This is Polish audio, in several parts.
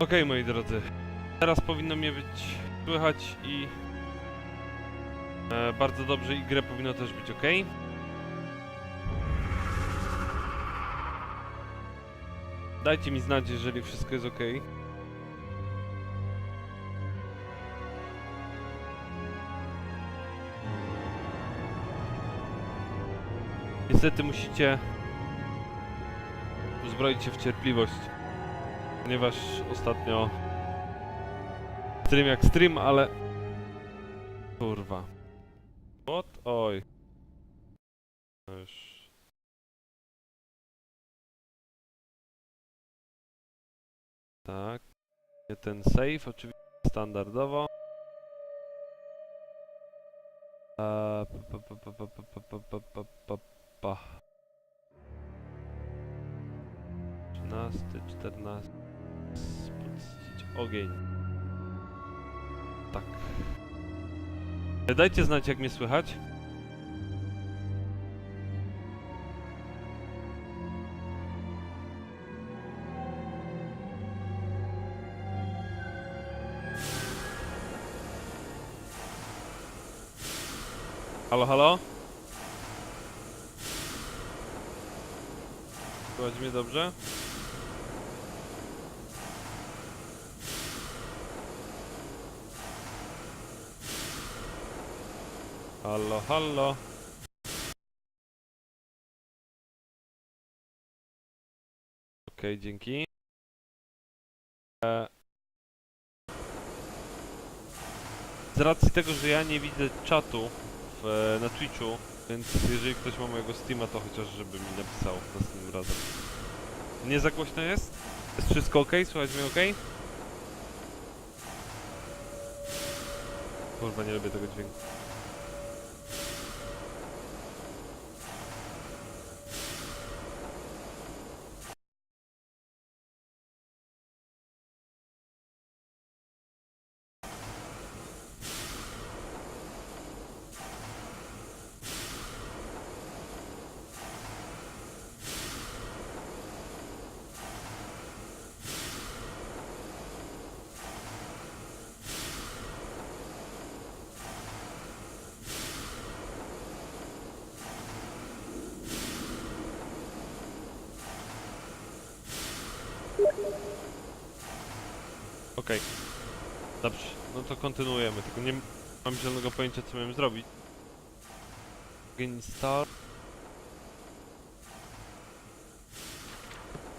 Okej, moi drodzy. Teraz powinno mnie być słychać i e, bardzo dobrze i grę powinno też być ok. Dajcie mi znać, jeżeli wszystko jest ok. Niestety musicie uzbroić się w cierpliwość, ponieważ ostatnio stream jak stream, ale... Kurwa. What? Oj. Już. Tak. Ten save oczywiście standardowo. Eee, pa, pa, pa, pa, 13, 14. Ogień. Tak. E, Dajcie znać, jak mnie słychać. Halo, halo? Słychać mnie dobrze? Halo, halo. Okej, dzięki. E... Z racji tego, że ja nie widzę czatu w, na Twitchu, więc jeżeli ktoś ma mojego Steama, to chociaż żeby mi napisał następnym razem. Nie za głośno jest? Jest wszystko ok? Słychać mnie ok? Kurwa, nie lubię tego dźwięku. Okej. Dobrze, no to kontynuujemy, tylko nie mam zielonego pojęcia co miałem zrobić. Install.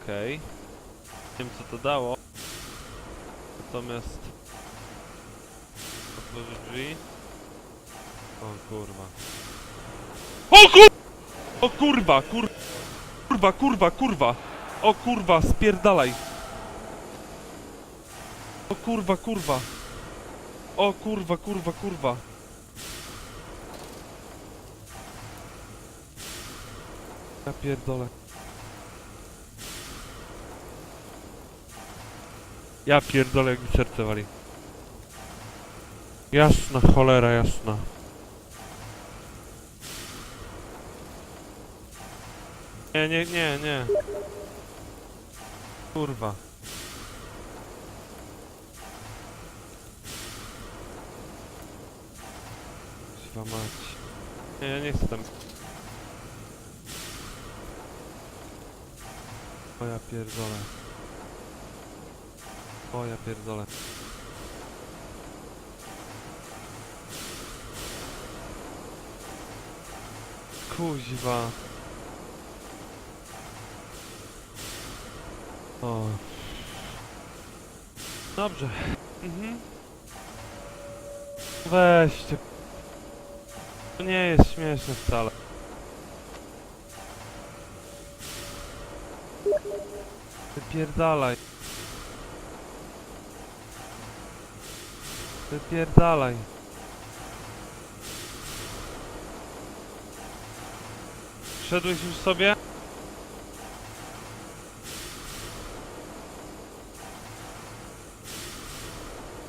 Okej. Nie wiem co to dało. Natomiast... Drzwi. O kurwa. O kur... O kurwa, kur... Kurwa, kurwa, kurwa! O kurwa, spierdalaj! Kurwa, kurwa. O kurwa, kurwa, kurwa. Ja pierdolę. Ja pierdolę, jak mi serce wali. Jasna cholera, jasna. Nie, nie, nie, nie. Kurwa. Chyba mać. Nie, ja nie chcę tam. O ja pierdolę. O ja pierdolę. Kuźwa. O. Dobrze. Mhm. Weźcie. To nie jest śmieszne wcale. Wypierdalaj. Wypierdalaj. Szedłeś już sobie?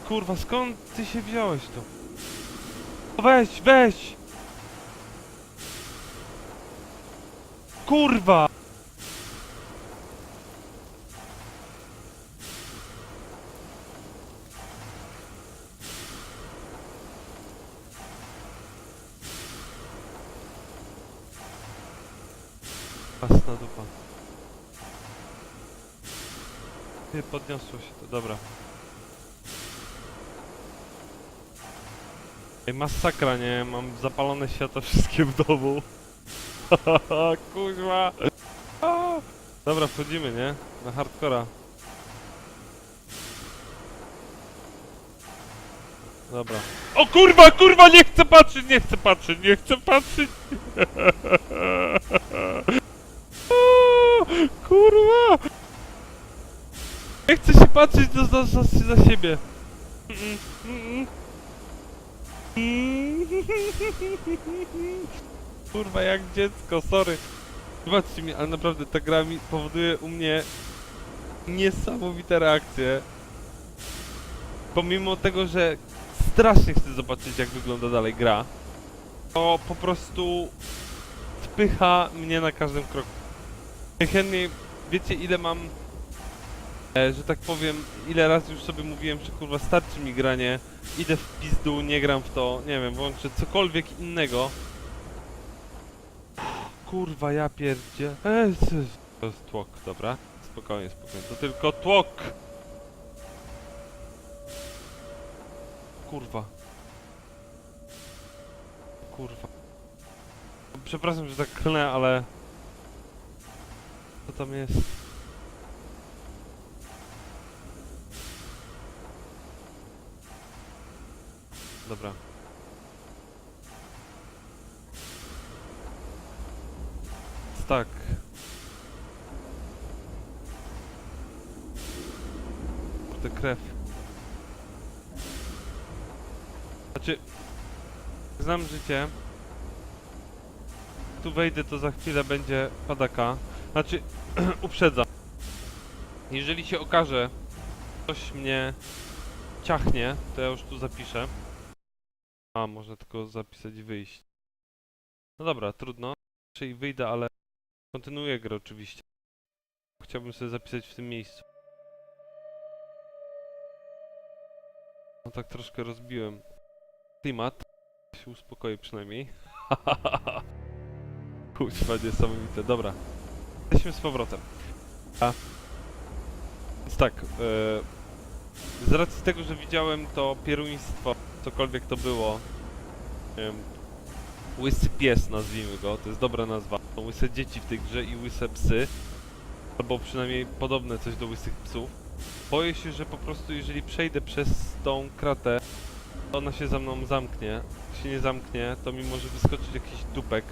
Kurwa, skąd ty się wziąłeś tu? Weź, weź! kurwa! Pasta dupa. Ty, podniosło się to, dobra. Ej, masakra, nie? Mam zapalone światła wszystkie w domu. Kurwa. A! Dobra, wchodzimy, nie? Na hardcora. Dobra. O kurwa, kurwa, nie chcę patrzeć, nie chcę patrzeć, nie chcę patrzeć. O, kurwa. Nie chcę się patrzeć za, za, za, siebie. Mm, mm, mm. Kurwa, jak dziecko, sorry. Wybaczcie mi, ale naprawdę ta gra mi powoduje u mnie niesamowite reakcje. Pomimo tego, że strasznie chcę zobaczyć jak wygląda dalej gra, to po prostu wpycha mnie na każdym kroku. Najchętniej, wiecie ile mam, e, że tak powiem, ile razy już sobie mówiłem, że kurwa starczy mi granie, idę w pizdu, nie gram w to, nie wiem, włączę cokolwiek innego. Kurwa, ja pierdzie. Eee, to jest tłok, dobra. Spokojnie, spokojnie. To tylko tłok! Kurwa. Kurwa. Przepraszam, że tak klnę, ale... Co tam jest? Dobra. Tak. Kurde, krew. Znaczy... Znam życie. Tu wejdę, to za chwilę będzie padaka. Znaczy, uprzedzam. Jeżeli się okaże, ktoś mnie ciachnie, to ja już tu zapiszę. A, można tylko zapisać wyjść. No dobra, trudno. Czyli wyjdę, ale kontynuuję grę oczywiście. Chciałbym sobie zapisać w tym miejscu. No tak troszkę rozbiłem klimat. Się uspokoi przynajmniej. Kuźwa, niesamowite. Dobra. Jesteśmy z powrotem. A. Więc tak, e, z racji tego, że widziałem to pieruństwo, cokolwiek to było, wiem, łysy pies nazwijmy go, to jest dobra nazwa. Są łyse dzieci w tej grze i łyse psy, albo przynajmniej podobne coś do łysych psów. Boję się, że po prostu jeżeli przejdę przez tą kratę, to ona się za mną zamknie. Jak się nie zamknie, to mi może wyskoczyć jakiś dupek.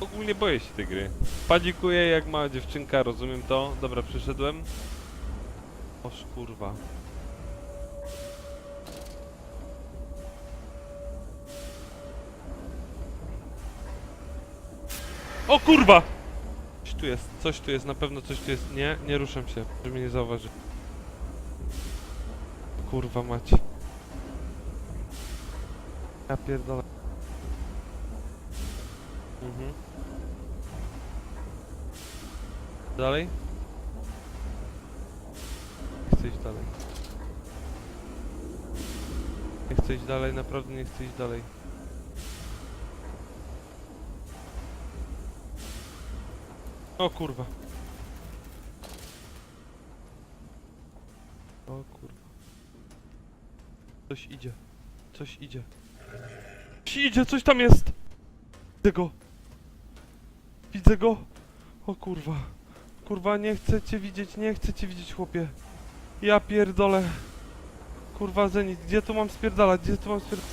Ogólnie boję się tej gry. Panikuję jak mała dziewczynka, rozumiem to. Dobra, przyszedłem. Oż kurwa. O kurwa! Coś tu jest, coś tu jest, na pewno coś tu jest. Nie, nie ruszam się, żeby mnie nie zauważy. Kurwa macie. Ja pierdolę. Mhm. Dalej? Nie chcę iść dalej. Nie chcę iść dalej, naprawdę nie chcę iść dalej. O kurwa. O kurwa. Coś idzie. Coś idzie. Coś idzie, coś tam jest! Widzę go. Widzę go. O kurwa. Kurwa, nie chcę cię widzieć, nie chcę cię widzieć, chłopie. Ja pierdolę. Kurwa, Zenit, gdzie tu mam spierdalać, gdzie tu mam spierdalać?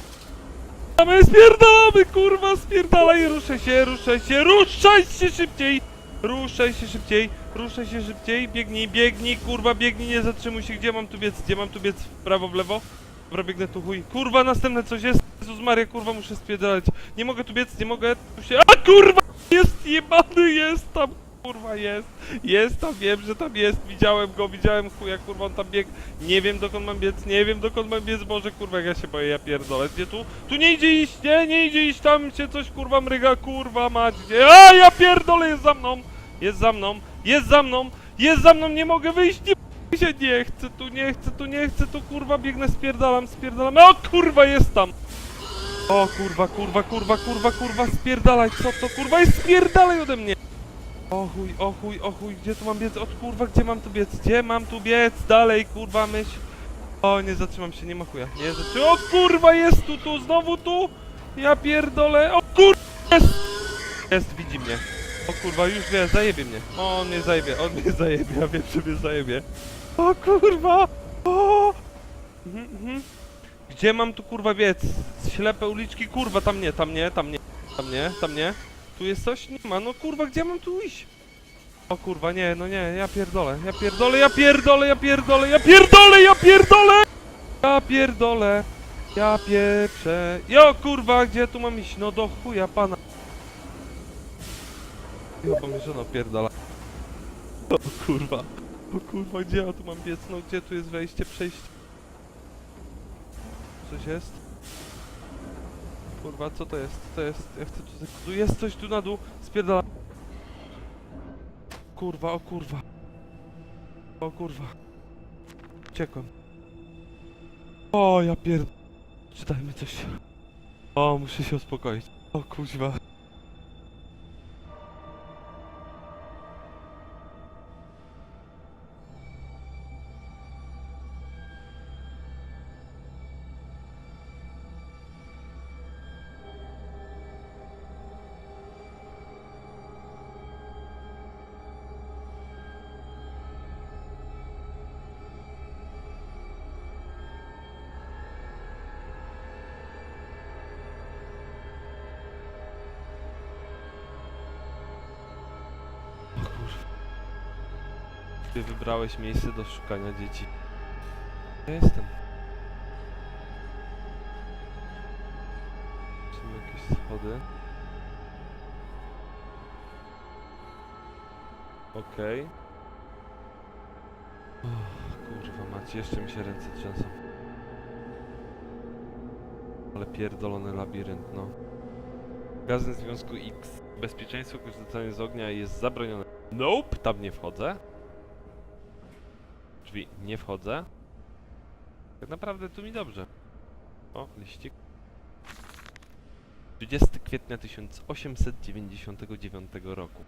My spierdalamy, kurwa, spierdalaj, ruszaj się, ruszaj się, ruszaj się szybciej! Ruszaj się szybciej, ruszaj się szybciej, biegnij, biegnij, kurwa, biegnij, nie zatrzymuj się, gdzie mam tu biec, gdzie mam tu biec, w prawo, w lewo? Dobra, biegnę tu, chuj. Kurwa, następne coś jest, Jezus Maria, kurwa, muszę spierdalać. Nie mogę tu biec, nie mogę, tu się... A kurwa, jest jebany, jest tam, kurwa, jest. Jest tam, wiem, że tam jest, widziałem go, widziałem chuja, kurwa, on tam biegł. Nie wiem, dokąd mam biec, nie wiem, dokąd mam biec, Boże, kurwa, jak ja się boję, ja pierdolę. Gdzie tu? Tu nie idzie iść, nie, nie idzie iść, tam się coś, kurwa, mryga, kurwa, mać, gdzie? A, ja pierdolę, jest za mną, jest za mną, jest za mną, jest za mną, nie mogę wyjść, nie się nie chcę tu, nie chcę tu, nie chcę tu, kurwa, biegnę, spierdalam, spierdalam, o kurwa, jest tam! O kurwa, kurwa, kurwa, kurwa, kurwa, spierdalaj, co to kurwa jest, spierdalaj ode mnie! O chuj, o chuj, o chuj, gdzie tu mam biec? O kurwa, gdzie mam tu biec? Gdzie mam tu biec? Dalej, kurwa, myśl. O, nie zatrzymam się, nie ma chuja. Nie zatrzymam. O kurwa, jest tu, tu, znowu tu! Ja pierdolę. O kurwa, jest! Jest, widzi mnie. O kurwa, już wie, zajebie mnie. O, on mnie zajebie, on mnie zajebie, ja wiem, że mnie zajebie. O kurwa! O! Mhm, mhm. Gdzie mam tu kurwa biec? Ślepe uliczki, kurwa, tam nie, tam nie, tam nie, tam nie, tam nie. Tu jest coś? Nie ma, no kurwa, gdzie mam tu iść? O kurwa, nie, no nie, ja pierdolę, ja pierdolę, ja pierdolę, ja pierdolę, ja pierdolę, ja pierdolę! Ja pierdolę, ja pieprzę. Jo kurwa, gdzie tu mam iść? No do chuja pana. Bo mi żona pierdala. O kurwa, o kurwa, gdzie ja tu mam biec? No gdzie tu jest wejście, przejście? Coś jest? Kurwa, co to jest? Co to jest? Ja chcę tu... Tu jest coś tu na dół, spierdala. Kurwa, o kurwa. O kurwa. Uciekłem. O, ja pierd... Czytajmy coś. O, muszę się uspokoić. O kuźwa. Ty wybrałeś miejsce do szukania dzieci. Ja jestem. Są jakieś schody. Okej. Och, Kurwa macie, jeszcze mi się ręce trzęsą. Ale pierdolony labirynt, no. Magazyn Związku X. Bezpieczeństwo korzystania z ognia jest zabronione. Nope, tam nie wchodzę. Drzwi, nie wchodzę. Tak naprawdę tu mi dobrze. O, liścik. 30 kwietnia 1899 roku.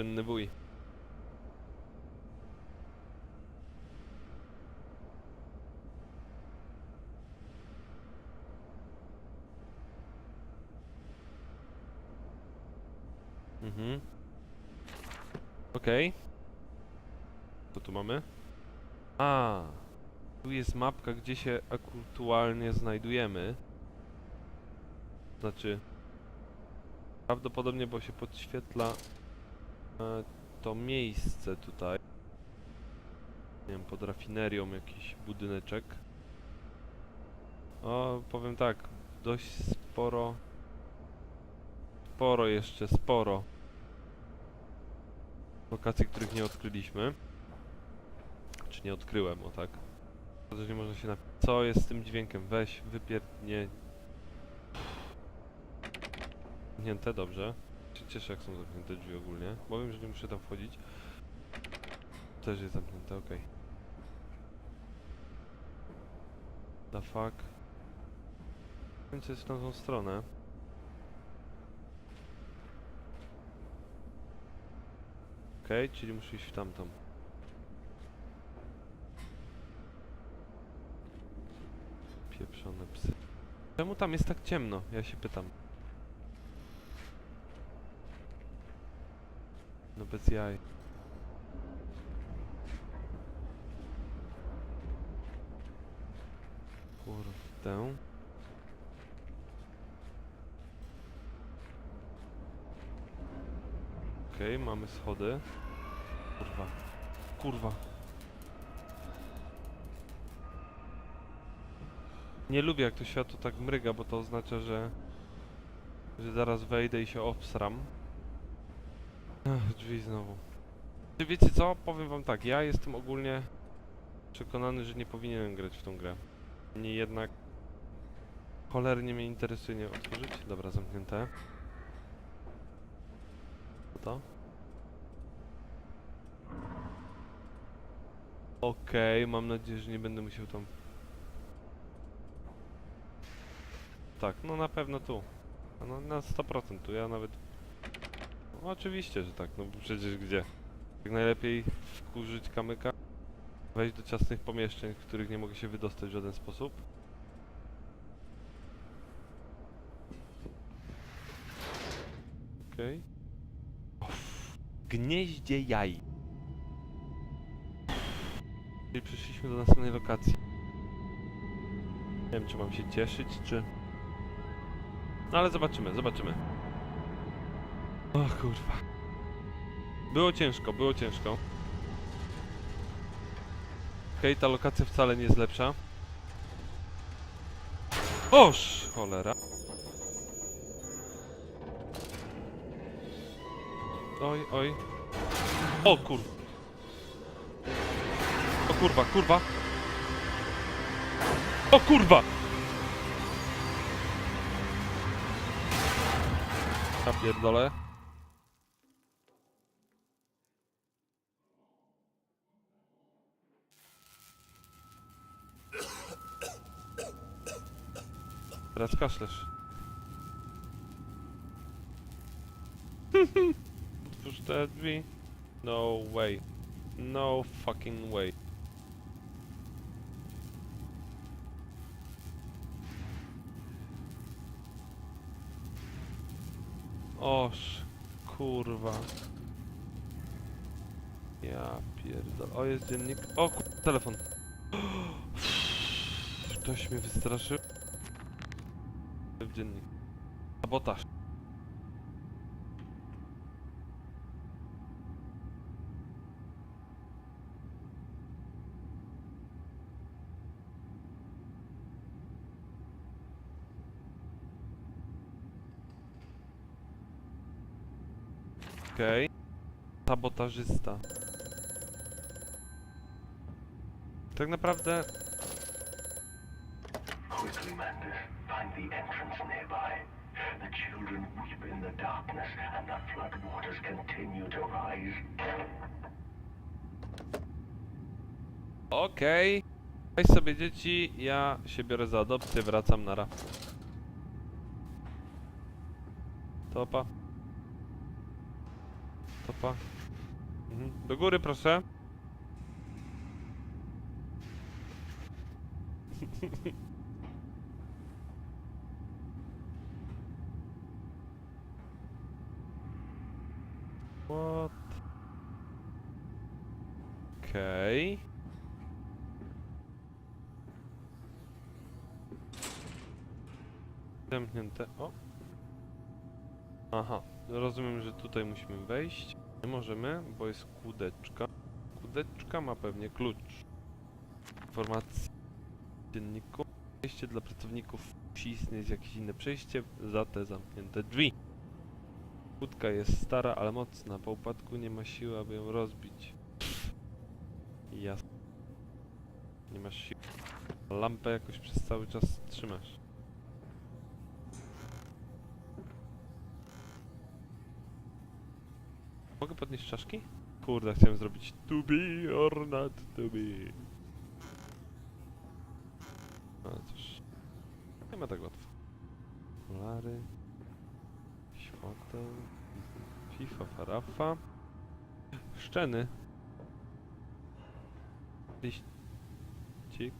Słynny bój. Mhm. Okej. Co tu mamy? A, tu jest mapka, gdzie się aktualnie znajdujemy. Znaczy, prawdopodobnie, bo się podświetla to miejsce tutaj. Nie wiem, pod rafinerią jakiś budyneczek. O, powiem tak, dość sporo. Sporo jeszcze, sporo. Lokacji, których nie odkryliśmy. Czy nie odkryłem, o tak. Nie można się. Co jest z tym dźwiękiem? Weź, wypier... nie... Zamknięte, dobrze. Cieszę, jak są zamknięte drzwi ogólnie. Bo wiem, że nie muszę tam wchodzić. Też jest zamknięte, okej. The fuck? Wiem, co jest w tą stronę. Okej, czyli muszę iść w tamtą. Pieprzone psy. Czemu tam jest tak ciemno? Ja się pytam. No bez jaj. Kurde. Okej, mamy schody. Kurwa. Kurwa. Nie lubię jak to światło tak mryga, bo to oznacza, że Że zaraz wejdę i się obsram. Ach, drzwi znowu. Czy wiecie co? Powiem wam tak, ja jestem ogólnie przekonany, że nie powinienem grać w tą grę. Niemniej jednak cholernie mnie interesuje nie otworzyć. Dobra, zamknięte. Co to? Okej, mam nadzieję, że nie będę musiał tam... Tak, no na pewno tu. No na 100% tu, ja nawet... No oczywiście, że tak, no bo przecież gdzie? Jak najlepiej wkurzyć kamyka, wejść do ciasnych pomieszczeń, w których nie mogę się wydostać w żaden sposób. Okej. Okay. Gnieździe jaj. Czyli przyszliśmy do następnej lokacji. Nie wiem, czy mam się cieszyć, czy... No ale zobaczymy, zobaczymy. O kurwa. Było ciężko, było ciężko. Okej, ta lokacja wcale nie jest lepsza. Oż, cholera. Oj, oj. O kur... O kurwa, kurwa. O kurwa! Ja pierdolę. Teraz kaszlesz. Otwórz te drzwi. No way. No fucking way. Oż, kurwa. Ja pierdolę. O, jest dziennik. O, kur... telefon. Ktoś mnie wystraszył. Dziennik. Sabotaż. Okej. Sabotażysta. Tak naprawdę darkness, and the flood waters continue to rise. Okej. Sobie dzieci, ja się biorę za adopcję, wracam nara. Topa. Topa. Mhm. Do góry proszę. What? Okej. Zamknięte. O. Aha. Rozumiem, że tutaj musimy wejść. Nie możemy, bo jest kłódeczka. Kłódeczka ma pewnie klucz. Informacji w dzienniku. Przejście dla pracowników musi istnieć jakieś inne przejście za te zamknięte drzwi. Kłódka jest stara, ale mocna. Po upadku nie ma siły, aby ją rozbić. Jasne. Nie masz siły. Lampę jakoś przez cały czas trzymasz. Mogę podnieść czaszki? Kurde, chciałem zrobić to be or not to be. No cóż. Nie ma tak łatwo. Okulary. Świateł. FIFA, farafa. Szczeny. Liścik.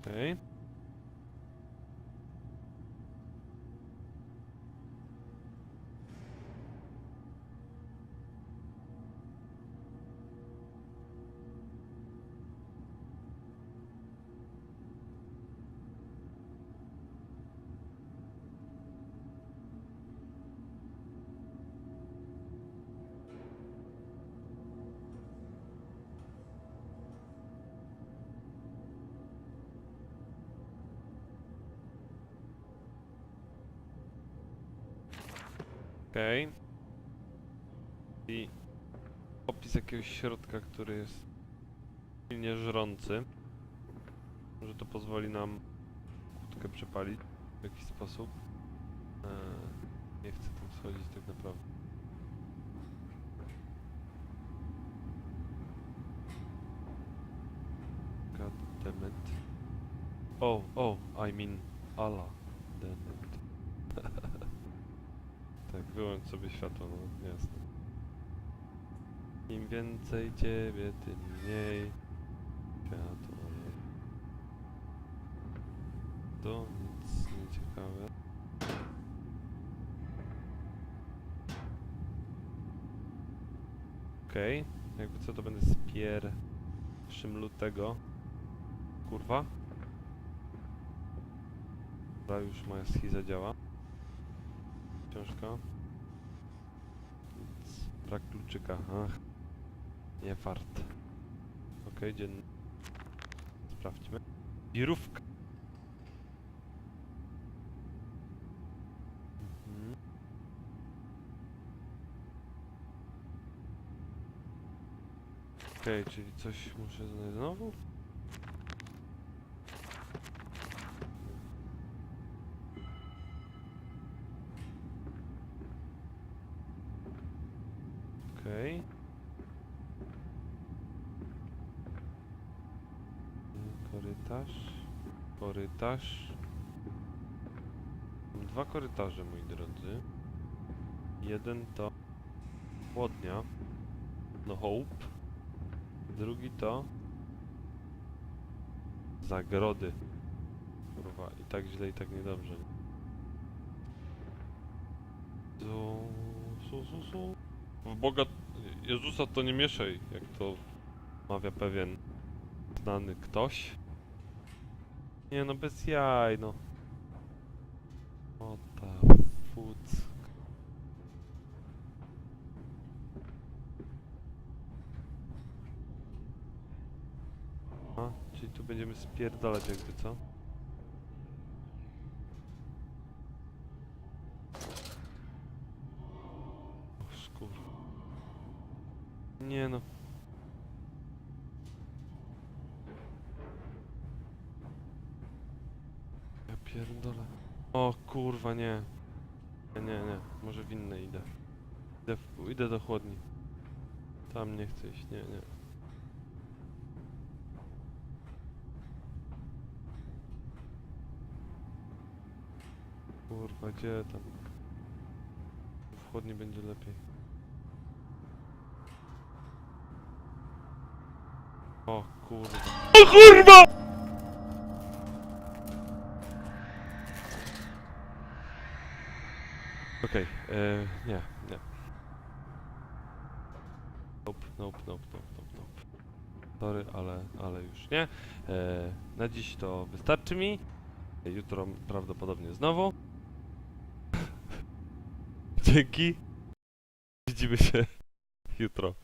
Okej. Okej. I opis jakiegoś środka, który jest silnie żrący. Może to pozwoli nam kłódkę przepalić w jakiś sposób. Eee, nie chcę tam schodzić tak naprawdę. God damn it. Oh, oh, I mean Allah. Damn it. tak, wyłącz sobie światło, no jasne. Im więcej ciebie, tym mniej światło. To nic nie ciekawe. Okej, jakby co to będę z pierwszym lutego. Kurwa. Dobra, już moja schiza działa. Książka. Nic. Brak kluczyka. Nie fart. Okej, dzienny. Sprawdźmy. Wirówka. Mhm. Okej, czyli coś muszę znaleźć znowu? Okej. Y, Korytarz. Korytarz. Dwa korytarze, moi drodzy. Jeden to chłodnia. No hope. Drugi to zagrody. Kurwa, i tak źle, i tak niedobrze. Zu, su, su, su. W Boga Jezusa to nie mieszaj, jak to mawia pewien znany ktoś. Nie no, bez jaj, no. O ta. A, czyli tu będziemy spierdalać jakby, co? Nie. Nie, nie, nie. Może w inne idę. Idę, w, idę do chłodni. Tam nie chcę iść, nie, nie. Kurwa, gdzie tam? W chłodni będzie lepiej. O kurwa. O kurwa! Okej, e, nie, nie. Nope, nope, nope, nope, nope, nope. Sorry, ale, ale już nie. E, na dziś to wystarczy mi. Jutro prawdopodobnie znowu. Dzięki. Widzimy się jutro.